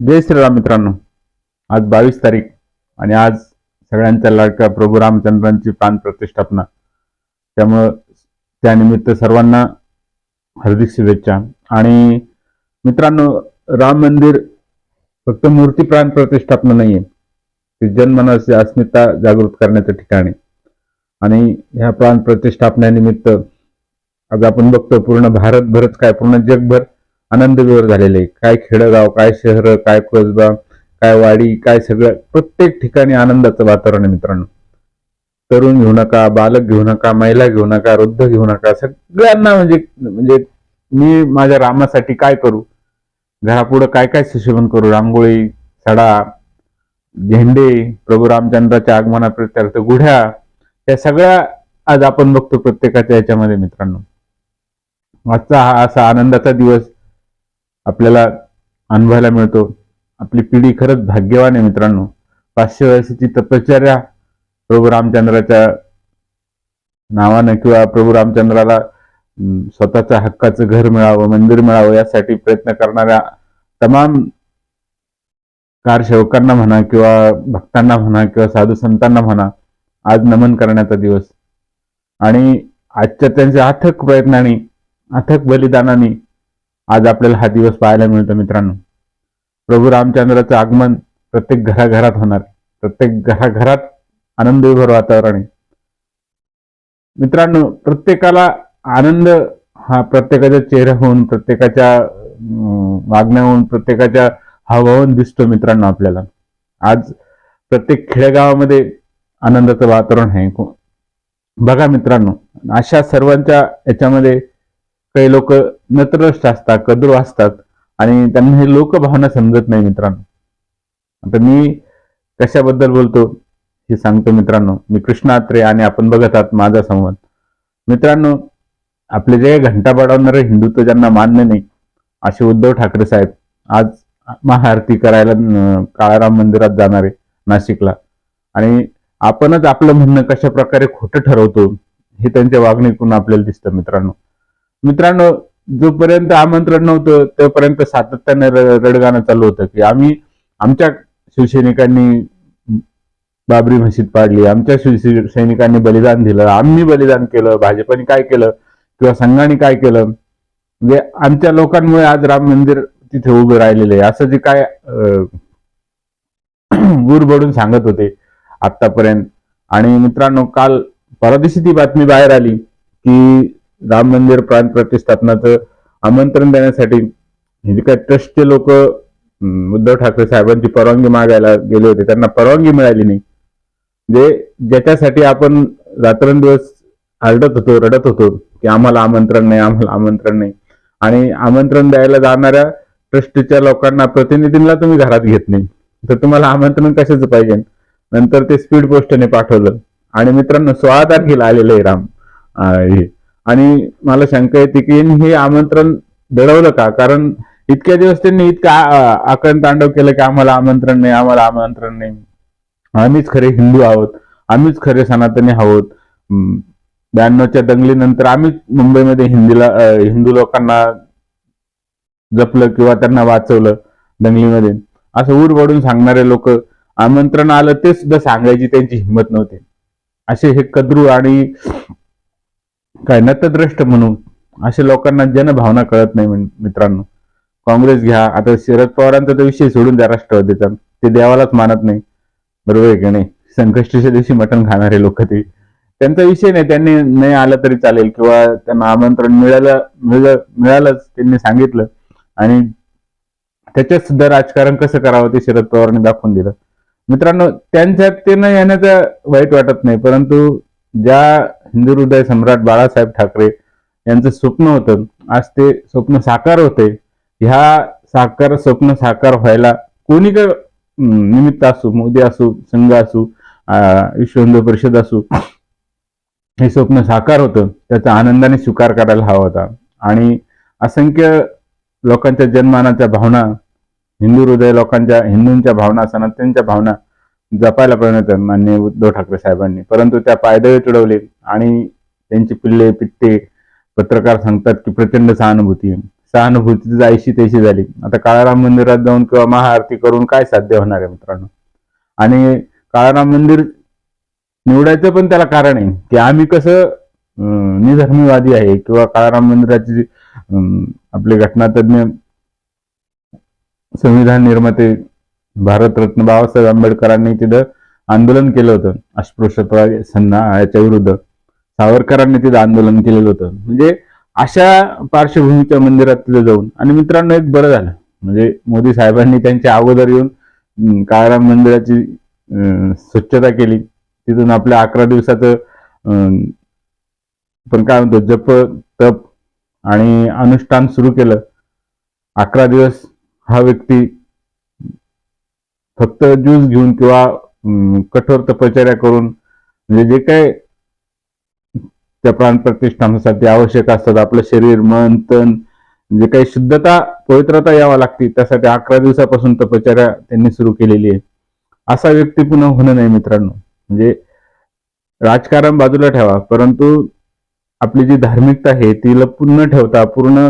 जय श्रीराम मित्रांनो. आज बावीस तारीख आणि आज सगळ्यांच्या लाडका प्रभू रामचंद्रांची प्राण प्रतिष्ठापना. त्यामुळं त्यानिमित्त सर्वांना हार्दिक शुभेच्छा. आणि मित्रांनो राम मंदिर फक्त मूर्ती प्राण प्रतिष्ठापना नाही आहे ते जनमनाची अस्मिता जागृत करण्याचं ठिकाण आहे. आणि ह्या प्राण प्रतिष्ठापनेनिमित्त आज आपण बघतो पूर्ण भारतभरच काय पूर्ण जगभर आनंद विवर झालेले. आहे. काय खेडगाव काय शहर काय कसबा काय वाडी काय सगळं प्रत्येक ठिकाणी आनंदाचं वातावरण आहे मित्रांनो. तरुण घेऊ नका बालक घेऊ नका महिला घेऊ नका वृद्ध घेऊ नका सगळ्यांना म्हणजे म्हणजे मी माझ्या रामासाठी काय करू? घरापुढं काय काय सुशोभन करू? रांगोळी सडा झेंडे प्रभू रामचंद्राच्या आगमनाप्रित्यर्थ गुढ्या या सगळ्या आज आपण बघतो प्रत्येकाच्या याच्यामध्ये मित्रांनो. आजचा हा असा आनंदाचा दिवस आपल्याला अनुभवायला मिळतो. आपली पिढी खरंच भाग्यवान आहे मित्रांनो. पाचशे वर्षाची तपश्चर्या प्रभू रामचंद्राच्या नावानं किंवा प्रभू रामचंद्राला स्वतःच्या हक्काचं घर मिळावं मंदिर मिळावं यासाठी प्रयत्न करणाऱ्या तमाम कारसेवकांना म्हणा किंवा भक्तांना म्हणा किंवा साधू संतांना म्हणा आज नमन करण्याचा दिवस. आणि आजच्या त्यांच्या अथक प्रयत्नांनी अथक बलिदानाने आज आपल्याला हा दिवस पाहायला मिळतो मित्रांनो. प्रभू रामचंद्राचं आगमन प्रत्येक घराघरात होणार. प्रत्येक घराघरात आनंदविभर वातावरण आहे. मित्रांनो प्रत्येकाला आनंद हा प्रत्येकाच्या चेहऱ्याहून प्रत्येकाच्या वागण्याहून प्रत्येकाच्या हवाहून दिसतो मित्रांनो आपल्याला. आज प्रत्येक खेडेगावामध्ये आनंदाचं वातावरण आहे. बघा मित्रांनो अशा सर्वांच्या याच्यामध्ये काही लोक नत्रष्ट असतात कद्रू असतात आणि त्यांना हे लोकभावना समजत नाही मित्रांनो. आता मी कशाबद्दल बोलतो हे सांगतो मित्रांनो. मी कृष्णात्रे आणि आपण बघत आहात माझा संवाद. मित्रांनो आपले जे घंटा बडवणारे हिंदुत्व ज्यांना मान्य नाही असे उद्धव ठाकरे साहेब आज महाआरती करायला काळाराम मंदिरात जाणारे नाशिकला. आणि आपणच आपलं म्हणणं कशा प्रकारे खोटं ठरवतो हे त्यांच्या वागणीतून आपल्याला दिसतं मित्रांनो. मित्रांनो जोपर्यंत आमंत्रण नव्हतं तोपर्यंत सातत्याने रडगाणं चालू होतं की आम्ही आमच्या शिवसैनिकांनी बाबरी मशीद पाडली आमच्या शिवसैनिकांनी बलिदान दिलं आम्ही बलिदान केलं भाजपने काय केलं किंवा संघाने काय केलं म्हणजे आमच्या लोकांमुळे आज राम मंदिर तिथे उभं राहिलेलं आहे. असं जे काय गुर बडून सांगत होते आतापर्यंत आणि मित्रांनो काल परदेशी ती बातमी बाहेर आली की राम मंदिर प्राण प्रतिष्ठापनाचं आमंत्रण देण्यासाठी म्हणजे काय ट्रस्टचे लोक उद्धव ठाकरे साहेबांची परवानगी मागायला गेले होते त्यांना परवानगी मिळाली नाही. जे ज्याच्यासाठी आपण रात्रंदिवस आरडत होतो रडत होतो की आम्हाला आमंत्रण नाही आम्हाला आमंत्रण नाही. आणि आमंत्रण द्यायला जाणाऱ्या ट्रस्टच्या लोकांना प्रतिनिधींना तुम्ही घरात घेत नाही. तर तुम्हाला आमंत्रण कशाचं पाहिजे? नंतर ते स्पीड पोस्टने पाठवलं. आणि मित्रांनो सोळा तारखेला आलेलं आहे राम. हे. आणि मला शंका येते की हे आमंत्रण दडवलं का? कारण इतक्या दिवस त्यांनी इतकं आ- आकरण तांडव केलं की आम्हाला आमंत्रण नाही आम्हाला आमंत्रण नाही. आम्हीच खरे हिंदू आहोत आम्हीच खरे सनातनी आहोत. ब्याण्णवच्या दंगलीनंतर आम्हीच मुंबईमध्ये हिंदीला हिंदू लोकांना जपलं किंवा त्यांना वाचवलं दंगलीमध्ये. असं ऊर पडून सांगणारे लोक आमंत्रण आलं ते सुद्धा सांगायची त्यांची हिंमत नव्हती. असे हे कद्रू आणि काय नतद्रष्ट म्हणून? अशा लोकांना जनभावना कळत नाही मित्रांनो. काँग्रेस घ्या. आता शरद पवारांचा तर विषय सोडून द्या राष्ट्रवादीचा. ते देवालाच मानत नाही. बरोबर आहे की नाही? संकष्टीच्या दिवशी मटण खाणारे लोक ते. त्यांचा विषय नाही. त्यांनी नाही आलं तरी चालेल किंवा त्यांना आमंत्रण मिळालं मिळालं मिळालंच त्यांनी सांगितलं. आणि त्याच्यात सुद्धा राजकारण कसं करावं ते शरद पवारांनी दाखवून दिलं. मित्रांनो त्यांच्यात ते न येण्याचं वाईट वाटत नाही. परंतु ज्या हिंदू हृदय सम्राट बाळासाहेब ठाकरे यांचं स्वप्न होतं. आज ते स्वप्न साकार होते. ह्या साकार स्वप्न साकार व्हायला कोणी का निमित्त असू मोदी असू संघ असू विश्व हिंदू परिषद असू हे स्वप्न साकार होतं. त्याचा आनंदाने स्वीकार करायला हवा होता. आणि असंख्य लोकांच्या जनमानाच्या भावना हिंदू हृदय लोकांच्या हिंदूंच्या भावना सनातनच्या भावना जपायला पाहिजे मान्य उद्धव ठाकरे साहेबांनी. परंतु त्या पायदळी तुडवले आणि त्यांची पिल्ले पित्ते पत्रकार सांगतात की प्रचंड सहानुभूती आहे. सहानुभूती जायशी तैशी झाली. आता काळाराम मंदिरात जाऊन किंवा महाआरती करून काय साध्य होणार आहे मित्रांनो? आणि काळाराम मंदिर निवडायचं पण त्याला कारण आहे की आम्ही कसं निधर्मीवादी आहे किंवा काळाराम मंदिराची आपले घटनातज्ञ संविधान निर्माते भारतरत्न बाबासाहेब आंबेडकरांनी तिथं आंदोलन केलं होतं. अस्पृश्यता याच्या विरुद्ध. सावरकरांनी तिथं आंदोलन केलेलं होतं. म्हणजे अशा पार्श्वभूमीच्या मंदिरात जाऊन. आणि मित्रांनो एक बरं झालं. म्हणजे मोदी साहेबांनी त्यांच्या अगोदर येऊन काळाराम मंदिराची स्वच्छता केली. तिथून आपल्या अकरा दिवसाचं पण काय म्हणतो जप तप आणि अनुष्ठान सुरू केलं. अकरा दिवस हा व्यक्ती फक्त ज्यूस घेऊन किंवा कठोर तपश्चर्या करून म्हणजे जे काय त्या प्राण प्रतिष्ठानासाठी आवश्यक असतात आपलं शरीर मन तन जे काही शुद्धता पवित्रता यावा लागते त्यासाठी अकरा दिवसापासून तपश्चर्या त्यांनी सुरू केलेली आहे असा व्यक्ती पुन्हा होणं नाही मित्रांनो. म्हणजे राजकारण बाजूला ठेवा परंतु आपली जी धार्मिकता आहे ती पूर्ण ठेवता पूर्ण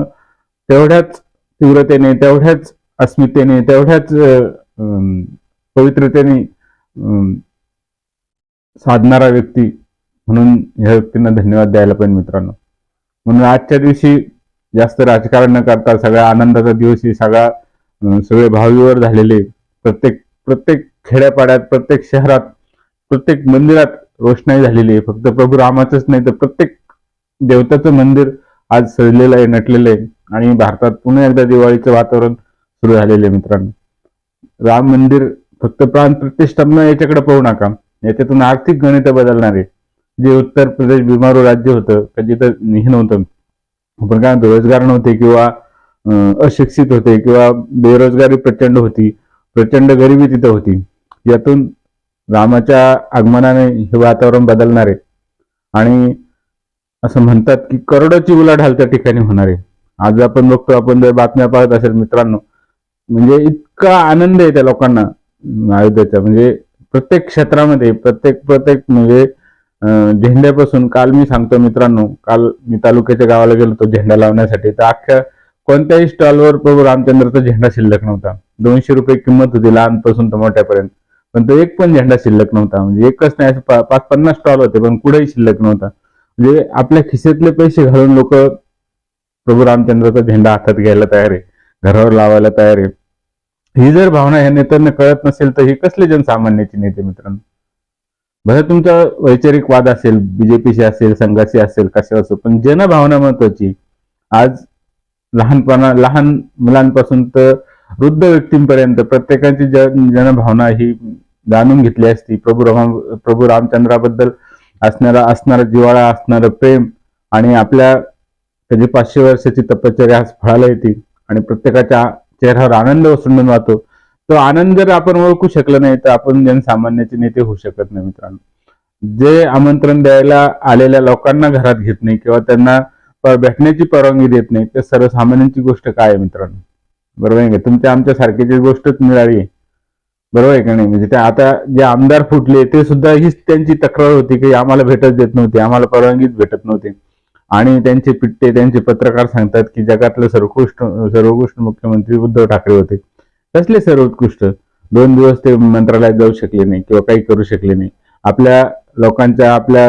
तेवढ्याच तीव्रतेने तेवढ्याच अस्मितेने तेवढ्याच अं, पवित्रतेने साधणारा व्यक्ती म्हणून ह्या व्यक्तींना धन्यवाद द्यायला पाहिजे मित्रांनो. म्हणून आजच्या दिवशी जास्त राजकारण न करता सगळ्या आनंदाचा दिवस सगळा सगळे भावीवर झालेले. प्रत्येक प्रत्येक खेड्यापाड्यात प्रत्येक शहरात प्रत्येक मंदिरात रोषणाई झालेली आहे. फक्त प्रभू रामाचंच नाही तर प्रत्येक देवताचं मंदिर आज सजलेलं आहे नटलेलं आहे. आणि भारतात पुन्हा एकदा दिवाळीचं वातावरण सुरू झालेलं आहे मित्रांनो. राम मंदिर फक्त प्राण प्रतिष्ठापना याच्याकडे पाहू नका. याच्यातून आर्थिक गणित बदलणारे जे उत्तर प्रदेश बिमारू राज्य होतं का जिथं हे नव्हतं. आपण काय म्हणतो रोजगार नव्हते किंवा अशिक्षित होते किंवा बेरोजगारी प्रचंड होती प्रचंड गरिबी तिथं होती. यातून रामाच्या आगमनाने हे वातावरण बदलणार आहे. आणि असं म्हणतात की करोडोची उलाढाल त्या ठिकाणी होणार आहे. आज आपण बघतो आपण जर बातम्या पाहत असेल मित्रांनो म्हणजे इतका आनंद आहे त्या लोकांना. अं, म्हणजे प्रत्येक क्षेत्रामध्ये प्रत्येक प्रत्येक म्हणजे झेंड्यापासून काल मी सांगतो मित्रांनो काल मी तालुक्याच्या गावाला गेलो होतो झेंडा लावण्यासाठी तर अख्ख्या कोणत्याही स्टॉलवर प्रभू रामचंद्रचा झेंडा शिल्लक नव्हता. दोनशे रुपये किंमत होती लहानपासून तर मोठ्यापर्यंत. पण तो एक पण झेंडा शिल्लक नव्हता. म्हणजे एकच नाही असं पा- पाच पन्नास स्टॉल होते पण कुठेही शिल्लक नव्हता. म्हणजे आपल्या खिशातले पैसे घालून लोक प्रभू रामचंद्राचा झेंडा हातात घ्यायला तयार आहे घरावर लावायला तयार आहे. ही जर भावना या नेत्यांना कळत नसेल तर ही कसले जनसामान्याची नेते मित्रांनो? भले तुमचा वैचारिक वाद असेल बीजेपीशी असेल संघाशी असेल कशा असो पण जनभावना महत्वाची. आज लहानपणा लहान मुलांपासून तर वृद्ध व्यक्तींपर्यंत प्रत्येकाची जन जनभावना ही जाणून घेतली असती. प्रभू राम प्रभू रामचंद्राबद्दल असणारा असणारा जिव्हाळा असणारं प्रेम आणि आपल्या त्याची पाचशे वर्षाची तपश्चर्या आज फळाला येते आणि प्रत्येकाच्या चेहऱ्यावर आनंद ओसंडून वाहतो. तो आनंद जर आपण ओळखू शकलो नाही तर आपण जनसामान्याचे नेते होऊ शकत नाही मित्रांनो. जे आमंत्रण द्यायला आलेल्या लोकांना घरात घेत नाही किंवा त्यांना भेटण्याची परवानगी देत नाही तर सर्वसामान्यांची गोष्ट काय आहे मित्रांनो? बरोबर आहे का? तुमच्या आमच्या सारखीची गोष्टच निराळी आहे. बरोबर आहे का नाही? म्हणजे ते आता जे आमदार फुटले ते सुद्धा हीच त्यांची तक्रार होती की आम्हाला भेटच देत नव्हती आम्हाला परवानगीच भेटत नव्हती. आणि त्यांचे पिट्टे त्यांचे पत्रकार सांगतात की जगातले सर्वोत्कृष्ट सर्वोत्कृष्ट मुख्यमंत्री उद्धव ठाकरे होते. कसले सर्वोत्कृष्ट? दोन दिवस ते मंत्रालयात जाऊ शकले नाही किंवा काही करू शकले नाही. आपल्या लोकांच्या आपल्या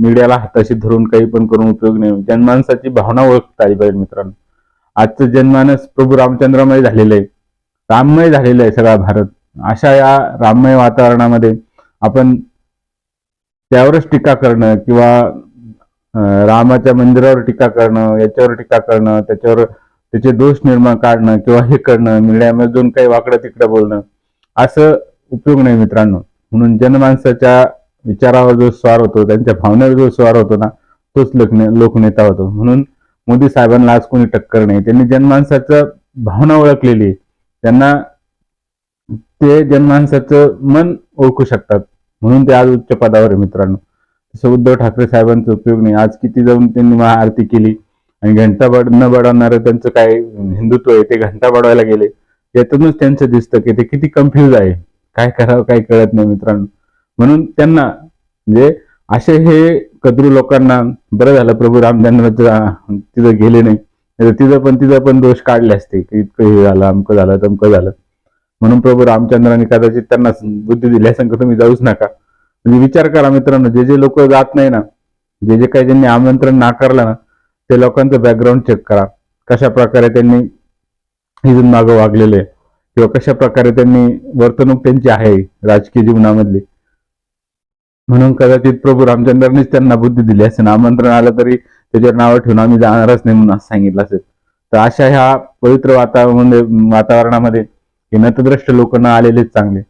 मीडियाला हाताशी धरून काही पण करून उपयोग नाही. जनमानसाची भावना ओळखता आली पाहिजे मित्रांनो. आजचं जनमानस प्रभू रामचंद्रमय झालेलं आहे. राममय झालेलं आहे सगळा भारत. अशा या राममय वातावरणामध्ये आपण त्यावरच टीका करणं किंवा रामाच्या मंदिरावर टीका करणं याच्यावर टीका करणं त्याच्यावर त्याचे दोष निर्माण काढणं किंवा हे करणं मीडियामधून काही वाकडं तिकडं बोलणं असं उपयोग नाही मित्रांनो. म्हणून जनमानसाच्या विचारावर जो स्वार होतो त्यांच्या भावनेवर जो स्वार होतो ना तोच लोकने लोकनेता होतो. म्हणून मोदी साहेबांना आज कोणी टक्कर नाही. त्यांनी जनमानसाचं भावना ओळखलेली त्यांना ते जनमानसाचं मन ओळखू शकतात. म्हणून ते आज उच्च पदावर आहे मित्रांनो. असं उद्धव ठाकरे साहेबांचा उपयोग नाही. आज किती जाऊन त्यांनी महाआरती केली आणि घंटा बड न बडवणारं त्यांचं काय हिंदुत्व आहे ते घंटा बडवायला गेले. यातूनच त्यांचं दिसतं की ते किती कन्फ्यूज आहे. काय करावं काय कळत नाही मित्रांनो. म्हणून त्यांना म्हणजे असे हे कद्रू लोकांना बरं झालं प्रभू रामचंद्राचं तिथं गेले नाही तिथं पण तिथं पण दोष काढले असते की इतकं हे झालं अमकं झालं तमकं झालं. म्हणून प्रभू रामचंद्राने कदाचित त्यांना बुद्धी दिली तुम्ही जाऊच नका. म्हणजे विचार करा मित्रांनो जे जे लोक जात नाही ना जे जे काही ज्यांनी आमंत्रण नाकारलं ना ते लोकांचं बॅकग्राऊंड चेक करा. कशा प्रकारे त्यांनी इथून मागं वागलेले किंवा कशा प्रकारे त्यांनी वर्तणूक त्यांची आहे राजकीय जीवनामधली. म्हणून कदाचित प्रभू रामचंद्रांनीच त्यांना बुद्धी दिली असेल. आमंत्रण आलं तरी त्याच्यावर नावं ठेवून आम्ही जाणारच नाही म्हणून सांगितलं असेल. तर अशा ह्या पवित्र वातावरण वातावरणामध्ये हे नतद्रष्ट लोक न आलेलेच चांगले.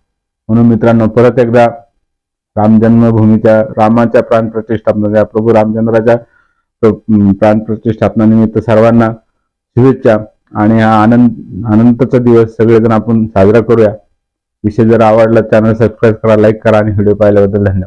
म्हणून मित्रांनो परत एकदा राम जन्मभूमीच्या रामाच्या प्राण प्रतिष्ठापना प्रभू रामचंद्राच्या प्राण प्रतिष्ठापनानिमित्त सर्वांना शुभेच्छा आणि हा आनंद आनंदाचा दिवस सगळेजण आपण साजरा करूया. विषय जर आवडला चॅनल सबस्क्राईब करा लाईक करा आणि व्हिडिओ पाहिल्याबद्दल धन्यवाद.